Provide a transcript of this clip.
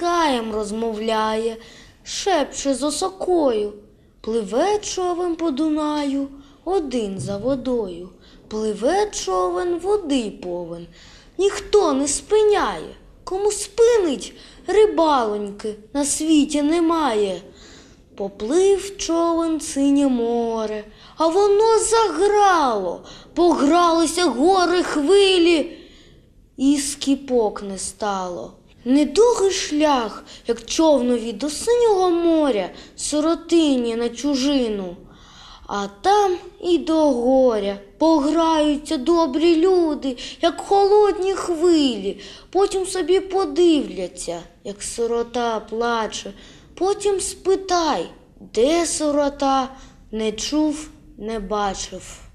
Гаєм розмовляє, шепче з осокою. Пливе човен по Дунаю, один за водою. Пливе човен води повен, ніхто не спиняє. Кому спинить, рибалоньки на світі немає. Поплив човен синє море, а воно заграло, погралися гори хвилі, і скіпок не стало. Недовгий шлях, як човнові до синього моря, сиротині на чужину. А там і до горя пограються добрі люди, як холодні хвилі, потім собі подивляться, як сирота плаче, потім спитай, де сирота, не чув, не бачив.